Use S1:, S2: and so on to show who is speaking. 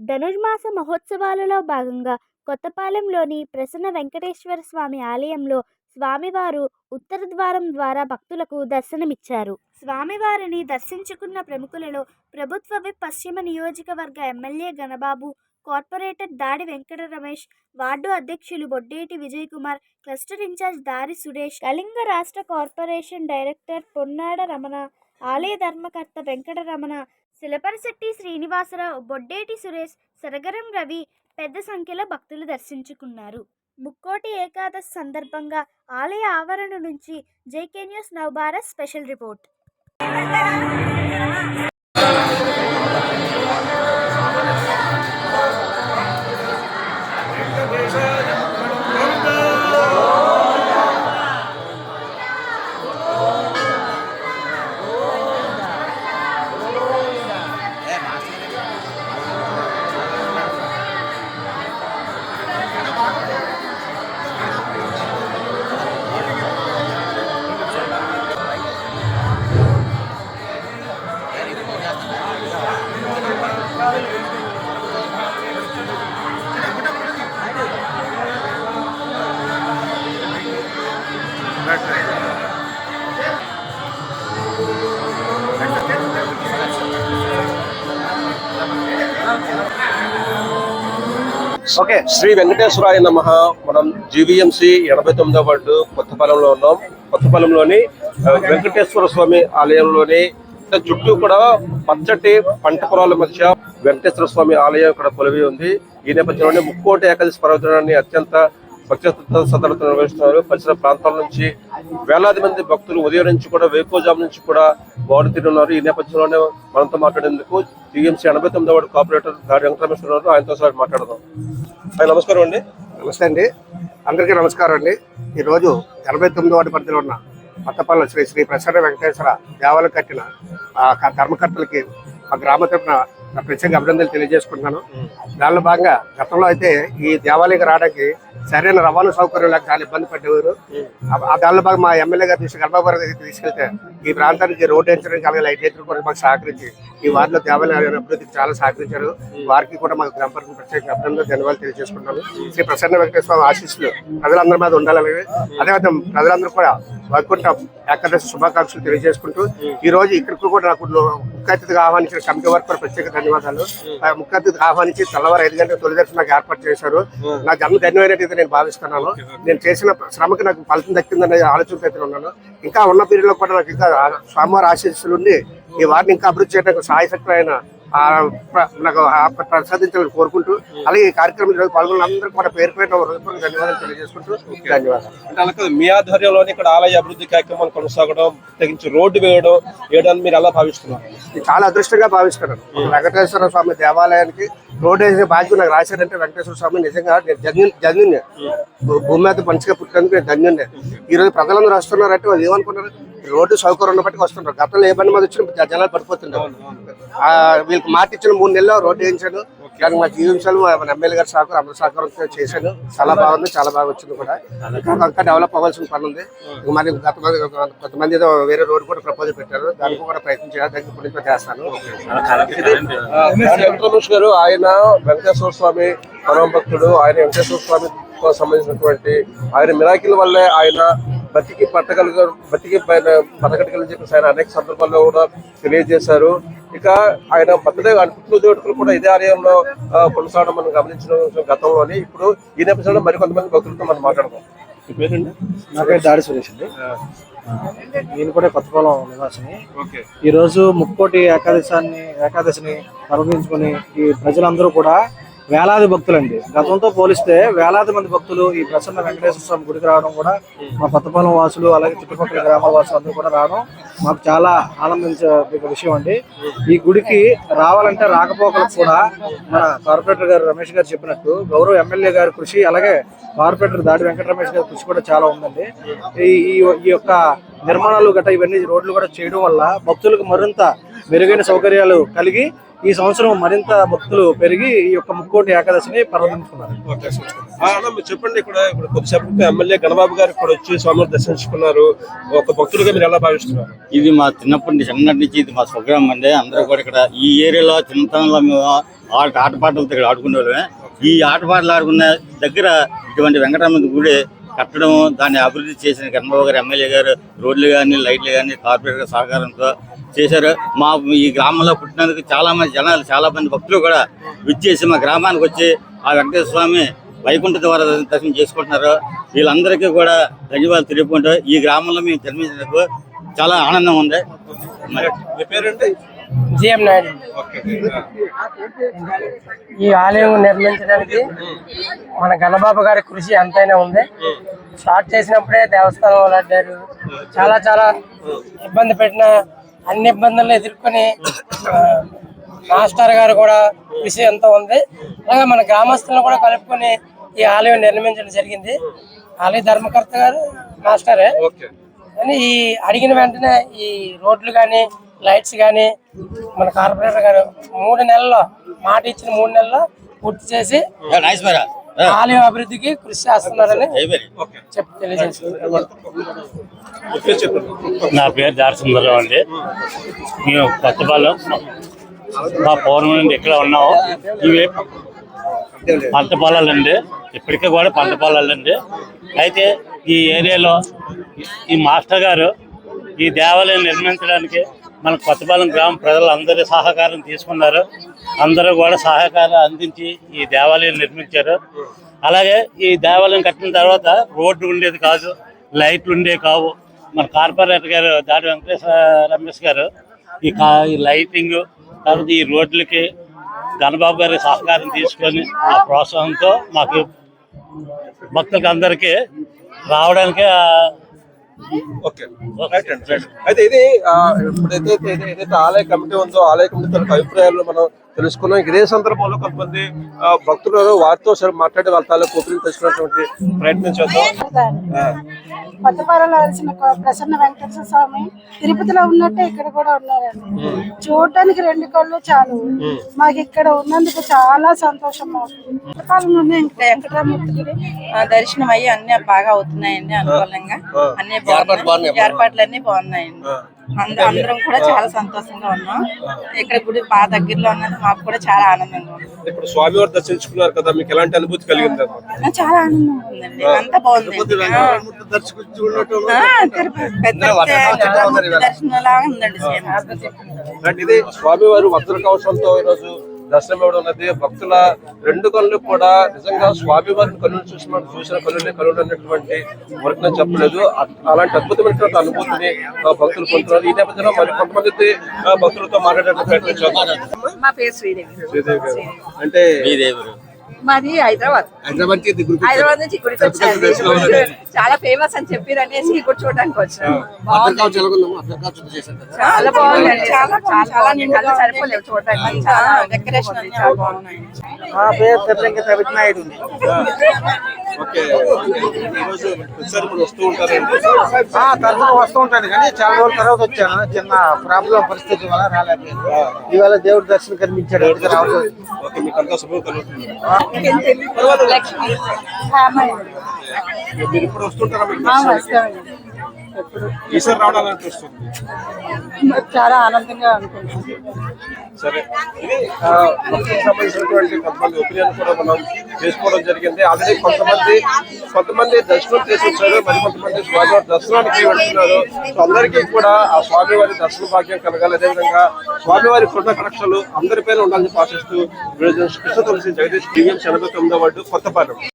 S1: ధనుర్మాస మహోత్సవాలలో భాగంగా కొత్తపాలెంలోని ప్రసన్న వెంకటేశ్వర స్వామి ఆలయంలో స్వామివారు ఉత్తర ద్వారం ద్వారా భక్తులకు దర్శనమిచ్చారు. స్వామివారిని దర్శించుకున్న ప్రముఖులలో ప్రభుత్వ విప్ పశ్చిమ నియోజకవర్గ ఎమ్మెల్యే గణబాబు కార్పొరేటర్ దాడి వెంకట రమేష్ వార్డు అధ్యక్షులు బొడ్డేటి విజయ్ కుమార్ క్లస్టర్ ఇన్ఛార్జ్ దారి సురేష్ కళింగ రాష్ట్ర కార్పొరేషన్ డైరెక్టర్ పొన్నాడ రమణ ఆలయ ధర్మకర్త వెంకటరమణ శిలపరశెట్టి శ్రీనివాసరావు బొడ్డేటి సురేష్ సరగరం రవి పెద్ద సంఖ్యలో భక్తులు దర్శించుకున్నారు. ముక్కోటి ఏకాదశి సందర్భంగా ఆలయ ఆవరణ నుంచి JK news Navabharat special report.
S2: Okay. Sri వెంకటేశ్వరాయ నమ. మనం జీవీఎంసీ ఎనభై తొమ్మిదో వార్డు కొత్తపాలెంలో ఉన్నాం. కొత్తపాలెంలోని వెంకటేశ్వర స్వామి ఆలయంలోని చుట్టూ కూడా పచ్చటి పంట పొలాల మధ్య వెంకటేశ్వర స్వామి ఆలయం ఇక్కడ కొలివి ఉంది. ఈ నేపథ్యంలోనే ముక్కోటి ఏకాదశి పర్వదినాన్ని అత్యంత భక్తి సదరత నిర్వహిస్తున్నారు పరిసర ప్రాంతాల నుంచి వేలాది మంది భక్తులు ఉదయం నుంచి కూడా వేకోజాం నుంచి కూడా బారుతీరున్నారు ఈ నేపథ్యంలోనే మనతో మాట్లాడేందుకు టీఎంసీ ఎనభై తొమ్మిదో వాడు కార్పొరేటర్ దాడి వెంకటరమేశ్వర ఉన్నారు. ఆయనతో సార్ మాట్లాడదాం. నమస్కారం అండి.
S3: నమస్తే అండి. అందరికీ నమస్కారం అండి. ఈరోజు ఎనభై తొమ్మిది వాటి పరిధిలో ఉన్న కొత్తపల్లి శ్రీ శ్రీ ప్రసన్న వెంకటేశ్వర దేవాలయం కట్టిన ఆ ధర్మకర్తలకి మా గ్రామ తరఫున ప్రత్యేక అభినందనలు తెలియజేసుకుంటున్నాను. దానిలో భాగంగా గతంలో అయితే ఈ దేవాలయం రావడానికి సరైన రవాణా సౌకర్యం లేక చాలా ఇబ్బంది ఆ దానిలో భాగంగా మా ఎమ్మెల్యే గారు తీసుకు దగ్గరికి తీసుకెళ్తే ఈ ప్రాంతానికి రోడ్డు వేయించడానికి అలాగే లైట్ వేయించడం కూడా మాకు సహకరించి ఈ వార్డులో దేవాలయం అభివృద్ధికి చాలా సహకరించారు. వారికి కూడా మాకు గ్రామ ప్రత్యేక అభినందనలు ధన్యవాదాలు తెలియజేసుకుంటాను శ్రీ ప్రసన్న వెంకటేశ్వర ఆశీస్సులు ప్రజలందరి మీద ఉండాలని అదేవిధంగా ప్రజలందరూ కూడా వైకుంఠ ఏకాదశి శుభాకాంక్షలు తెలియజేసుకుంటూ ఈ రోజు ఇక్కడికి కూడా నాకు ముఖ్య అతిథిగా ఆహ్వానించిన కమిటీ వారికి ప్రత్యేక ధన్యవాదాలు. ఆ ముఖ్య అతిథిగా ఆహ్వానించి తెల్లవారు ఐదు గంటల తొలిదర్శనం నాకు ఏర్పాటు చేశారు. నా జన్మ ధన్యమైనట్టు నేను భావిస్తున్నాను. నేను చేసిన శ్రమకి నాకు ఫలితం దక్కిందనే ఆలోచనతో అయితే ఉన్నాను. ఇంకా ఉన్న పీరియడ్లో కూడా నాకు ఇంకా స్వామివారి ఆశీస్సులు ఉండి ఈ వారిని ఇంకా అభివృద్ధి చేయడానికి సాయశక్తి నాకు ప్రసాదించాలని కోరుకుంటూ అలాగే ఈ కార్యక్రమం ఈరోజు పాల్గొన్న అందరికీ కూడా పేరు పేరు హృదయపూర్వక ధన్యవాదాలు తెలియజేసుకుంటూ ధన్యవాదాలు.
S2: అంటే అలాగే మీ ఆధ్వర్యంలోని ఇక్కడ ఆలయ అభివృద్ధి కార్యక్రమాలు కొనసాగడం తెగించి రోడ్డు వేయడం వేయడాన్ని మీరు ఎలా భావిస్తున్నారు?
S3: చాలా అదృష్టంగా భావిస్తున్నాను ఒక వెంకటేశ్వర స్వామి దేవాలయానికి రోడ్ వేసే బాధ్యత నాకు రాశారంటే వెంకటేశ్వర స్వామి నిజంగా నేను జన్యు భూమి మీద మంచిగా పుట్టడానికి నేను ధన్యుండే ఈ రోజు ప్రజలందరూ వస్తున్నారంటే వాళ్ళు ఏమనుకున్నారు రోడ్డు సౌకర్యం ఉన్న బట్టి వస్తున్నారు. గతంలో ఏ బండి మీద వచ్చిన జనాలు పడిపోతుంటారు. వీళ్ళకి మాట ఇచ్చిన మూడు నెలలో రోడ్డు వేయించాను కానీ మా జీవించాలు మన ఎమ్మెల్యే గారి సహకారం అందరి సహకారంతో చేశాను చాలా బాగుంది చాలా బాగా వచ్చింది కూడా. ఇంకా డెవలప్ అవ్వాల్సిన పని ఉంది. మరి గత కొంతమంది ఏదో వేరే రోడ్డు కూడా ప్రపోజల్ పెట్టారు. దానికి కూడా ప్రయత్నం చేయాలి. దానికి ఇప్పుడు చేస్తాను.
S2: వెంకటరమేష్ గారు ఆయన వెంకటేశ్వర స్వామి పరమ భక్తుడు ఆయన వెంకటేశ్వర స్వామి సంబంధించినటువంటి ఆయన మిరాకిల్ వల్లే ఆయన బతికి పట్టగలిగారు బతికి పైన పట్టగలిగారని చెప్పేసి ఆయన అనేక సందర్భాల్లో కూడా తెలియజేశారు. ఇక ఆయన బర్త్డే ఆయన పుట్టినరోజు వేడుకలు కూడా ఇదే ఆలయంలో కొనసాగడం మనం గమనించిన గతంలోని. ఇప్పుడు ఈ నేపథ్యంలో మరికొంతమంది భక్తులతో మనం మాట్లాడదాం. పేరండి
S4: నా పేరు దాడి సురేష్ అండి. నేను కూడా కొత్తపాలెం నివాసిని.
S2: ఓకే.
S4: ఈ రోజు ముక్కోటి ఏకాదశాన్ని ఏకాదశిని నిర్వహించుకుని ఈ ప్రజలందరూ కూడా వేలాది భక్తులండి. గతంతో పోలిస్తే వేలాది మంది భక్తులు ఈ ప్రసన్న వెంకటేశ్వర స్వామి గుడికి రావడం కూడా మా కొత్తపాలెం వాసులు అలాగే చుట్టుపక్కల గ్రామాల వాసులు అందరూ కూడా రావడం మాకు చాలా ఆనందించే విషయం అండి. ఈ గుడికి రావాలంటే రాకపోకలకు కూడా మన కార్పొరేటర్ గారు రమేష్ గారు చెప్పినట్టు గౌరవ ఎమ్మెల్యే గారి కృషి అలాగే కార్పొరేటర్ దాడి వెంకట రమేష్ గారి కృషి కూడా చాలా ఉందండి. ఈ ఈ- ఈ యొక్క నిర్మాణాలు గట్రా ఇవన్నీ రోడ్లు కూడా చేయడం వల్ల భక్తులకు మరింత మెరుగైన సౌకర్యాలు కలిగి ఈ సంవత్సరం మరింత భక్తులు పెరిగి ఈ యొక్క ముక్కోటి ఏకాదశిని పర్వదించుకున్నారు
S2: చెప్పండి ఇక్కడ ఇప్పుడు కొద్దిసేపు ఎమ్మెల్యే గణబాబు గారు ఇక్కడ వచ్చి స్వామివారు దర్శించుకున్నారు. ఒక భక్తుడిగా మీరు ఎలా భావిస్తున్నారు?
S5: ఇది మా చిన్నప్పటి నుంచి చిన్నటి నుంచి ఇది మా స్వగ్రామం అండి. అందరూ కూడా ఇక్కడ ఈ ఏరియాలో చిన్నతనంలో మేము ఆట ఆటపాటలతో ఇక్కడ ఆడుకునేవాళ్ళమే. ఈ ఆటపాటలు ఆడుకున్న దగ్గర ఇటువంటి వెంకటరమణ గుడి కట్టడం దాన్ని అభివృద్ధి చేసిన గణబాబు గారు ఎమ్మెల్యే గారు రోడ్లు కానీ లైట్లు కానీ కార్పొరేటర్ సహకారంతో చేశారు. మా ఈ గ్రామంలో పుట్టినందుకు చాలా మంది జనాలు చాలా మంది భక్తులు కూడా విచ్చేసి మా గ్రామానికి వచ్చి ఆ వెంకటేశ్వర స్వామి వైకుంఠ ద్వారా దర్శనం చేసుకుంటున్నారు. వీళ్ళందరికీ కూడా ధన్యవాదాలు తెలియకుంటూ ఈ గ్రామంలో మేము జన్మించినందుకు చాలా ఆనందం ఉంది.
S6: జిఎం నాయుడు. ఈ ఆలయం నిర్మించడానికి మన గణబాబు గారి కృషి ఎంతైనా ఉంది. స్టార్ట్ చేసినప్పుడే దేవస్థానం వాళ్ళు చాలా చాలా ఇబ్బంది పెట్టిన అన్ని ఇబ్బందులను ఎదుర్కొని మాస్టర్ గారు కూడా కృషి ఎంతో ఉంది. అలాగే మన గ్రామస్తులను కూడా కలుపుకొని ఈ ఆలయం నిర్మించడం జరిగింది. ఆలయ ధర్మకర్త గారు మాస్టరే.
S2: ఓకే.
S6: కానీ ఈ అడిగిన వెంటనే ఈ రోడ్లు కానీ లైట్స్ కానీ మన కార్పొరేటర్ గారు మూడు నెలల్లో మాట ఇచ్చిన మూడు నెలల్లో పూర్తి చేసి ఆలయం అభివృద్ధికి కృషి చేస్తున్నారని. చెప్పి తెలియజేస్తున్నారు
S7: నా పేరు దారి సుందరం అండి. మేము కొత్తపాలెం మా పౌర్ణమి నుండి ఇక్కడ ఉన్నాము. ఇవి పంట పొలాలండి ఇప్పటికీ కూడా పంట పొలాలండి అయితే ఈ ఏరియాలో ఈ మాస్టర్ గారు ఈ దేవాలయం నిర్మించడానికి మన కొత్తపాలెం గ్రామ ప్రజలు అందరి సహకారం తీసుకున్నారు. అందరూ కూడా సహకారం అందించి ఈ దేవాలయం నిర్మించారు. అలాగే ఈ దేవాలయం కట్టిన తర్వాత రోడ్డు ఉండేది కాదు లైట్లు ఉండేవి కావు. మన కార్పొరేటర్ గారు దాడి వెంకటేశ్వర రమేష్ గారు ఈ కా ఈ లైటింగ్ తర్వాత ఈ రోడ్లకి గణబాబు గారి సహకారం తీసుకొని ఆ ప్రోత్సాహంతో మాకు భక్తులకి అందరికీ రావడానికి
S2: ఓకే రైట్ అండి రైట్. అయితే ఇది ఆ, ఇప్పుడైతే ఏదైతే ఆలయ కమిటీ ఉందో ఆలయ కమిటీ తరఫు అభిప్రాయాలు మనం తెలుసుకున్నాం. ఇదే సందర్భంలో కొంతమంది భక్తులు వారితో సరే మాట్లాడి వాళ్ళ తాలూకు ఒపీనియన్ తెలుసుకున్నటువంటి ప్రయత్నం చేద్దాం.
S8: వెలిసిన ప్రసన్న వెంకటేశ్వర స్వామి తిరుపతిలో ఉన్నట్టే ఇక్కడ కూడా ఉన్నారండి. చూడటానికి రెండు కళ్ళు చాలు. మాకు ఇక్కడ ఉన్నందుకు చాలా సంతోషం కొత్తపాలెంలోనే ఇంకా వెంకటరామూర్తి గుడి
S9: ఆ, దర్శనం అయ్యి అన్ని బాగా అవుతున్నాయండి అనుకూలంగా. అన్ని ఏర్పాట్లు అన్ని బాగున్నాయండి. అందరం కూడా చాలా సంతోషంగా ఉన్నాం. ఇక్కడ గుడి బాగా దగ్గరలో ఉన్నది మాకు కూడా చాలా ఆనందంగా ఉంది.
S2: ఇప్పుడు స్వామివారు దర్శించుకున్నారు కదా మీకు ఎలాంటి అనుభూతి కలిగింది?
S9: చాలా ఆనందంగా ఉందండి అంతా బాగుంది దర్శనం లాగా ఉందండి
S2: స్వామివారు వజ్ర కవచంతో ఈరోజు దర్శనం ఇవ్వడం ఉన్నది. భక్తుల రెండు కళ్ళు కూడా నిజంగా స్వామివారిని కళ్ళు చూసిన చూసిన కళ్ళు కళ్ళు అన్నటువంటి వర్క్ చెప్పలేదు. అ- అలాంటి అద్భుతమైనటువంటి అనుభూతిని ఆ, భక్తులు పొందుతున్నారు. ఈ నేపథ్యంలో మరి కొంతమంది భక్తులతో మాట్లాడే ప్రయత్నం చేద్దాం.
S9: మా పేరు శ్రీదేవి
S2: శ్రీదేవి గారు. అంటే
S9: మాది హైదరాబాద్. హైదరాబాద్ నుంచి ఇక్కడికి వచ్చాను చాలా ఫేమస్ అని చెప్పారు అనేసి ఇక్కడ చూడడానికి వచ్చాను చాలా బాగుందండి. చాలా చాలా నేను కళ్ళు సరిపోలేదు చూడడానికి. చాలా డెకరేషన్ అన్ని చాలా బాగున్నాయి.
S4: పేరు నాయుడు
S2: మీరు వస్తూ
S4: ఉంటాను కానీ చాలా రోజుల తర్వాత వచ్చాను. చిన్న ప్రాబ్లం పరిస్థితి వల్ల రాలేకపోయాను. ఇవాళ దేవుడి దర్శనం కనిపించాడు. రావడం
S9: లక్ష్మి
S2: వస్తుంటారా? ఈసారి రావడానికి అనిపిస్తుంది
S8: చాలా ఆనందంగా అనుకుంటున్నాం
S2: సరే. ఇది సంబంధించినటువంటి కొంతమంది ఒపీనియన్ కూడా మనం చేసుకోవడం జరిగింది. ఆల్రెడీ కొంతమంది కొంతమంది దర్శనం చేసి వచ్చారు మరి కొంతమంది స్వామివారి దర్శనానికి వెళ్తున్నారు. సో అందరికీ కూడా ఆ స్వామివారి దర్శన భాగ్యం కలగాలి. అదేవిధంగా స్వామివారి కృణ కనక్షలు అందరిపైన ఉండాలని ఆశిస్తూ కృష్ణ తులసి జగదీష్ టీవీఎం ఎనభై తొమ్మిదో వార్డు కొత్తపాలెం.